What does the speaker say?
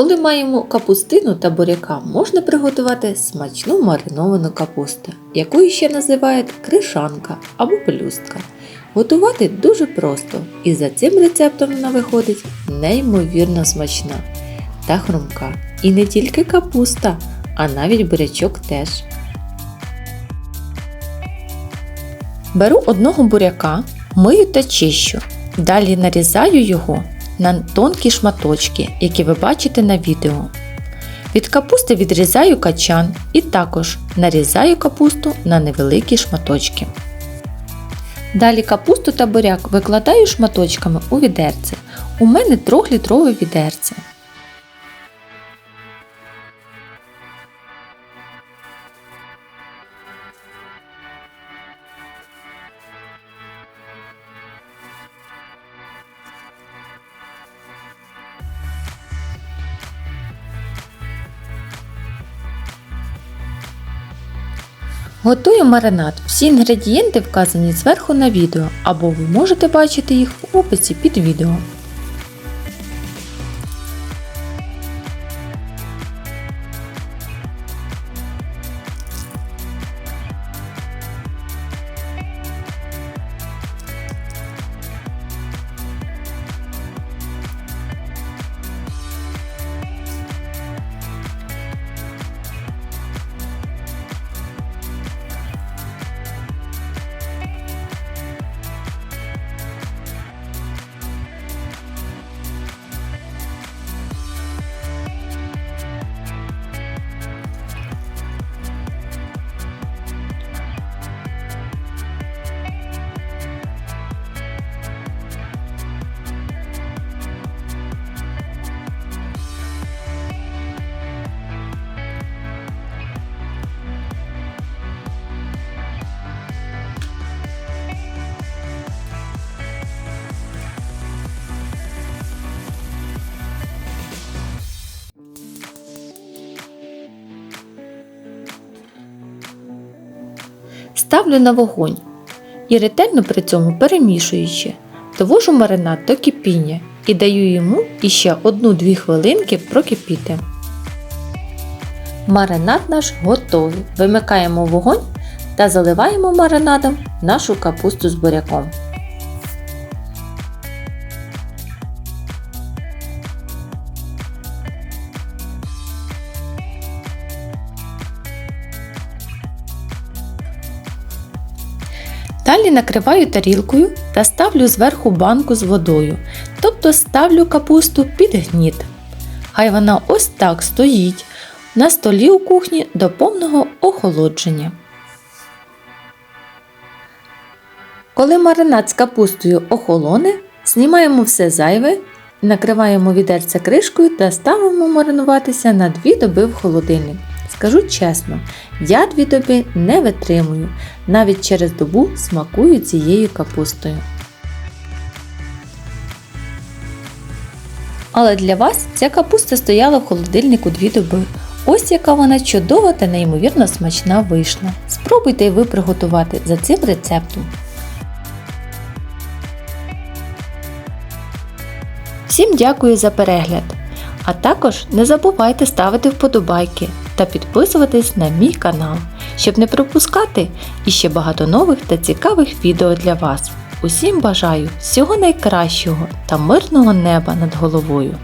Коли маємо капустину та буряка, можна приготувати смачну мариновану капусту, якою ще називають кришанка або пелюстка. Готувати дуже просто, і за цим рецептом вона виходить неймовірно смачна та хрумка. І не тільки капуста, а навіть бурячок теж. Беру одного буряка, мию та чищу. Далі нарізаю його на тонкі шматочки, які ви бачите на відео. Від капусти відрізаю качан і також нарізаю капусту на невеликі шматочки. Далі капусту та буряк викладаю шматочками у відерце. У мене 3-літрове відерце. Готую маринад. Всі інгредієнти вказані зверху на відео, або ви можете бачити їх в описі під відео. Ставлю на вогонь і ретельно при цьому перемішуючи, довожу маринад до кипіння і даю йому іще 1-2 хвилинки прокипіти. Маринад наш готовий. Вимикаємо вогонь та заливаємо маринадом нашу капусту з буряком. Далі накриваю тарілкою та ставлю зверху банку з водою, тобто ставлю капусту під гніт. Хай вона ось так стоїть на столі у кухні до повного охолодження. Коли маринад з капустою охолоне, знімаємо все зайве, накриваємо відерце кришкою та ставимо маринуватися на 2 доби в холодильник. Скажу чесно, я дві доби не витримую, навіть через добу смакую цією капустою. Але для вас ця капуста стояла в холодильнику дві доби. Ось яка вона чудова та неймовірно смачна вийшла. Спробуйте ви приготувати за цим рецептом. Всім дякую за перегляд! А також не забувайте ставити вподобайки та підписуватись на мій канал, щоб не пропускати іще багато нових та цікавих відео для вас. Усім бажаю всього найкращого та мирного неба над головою.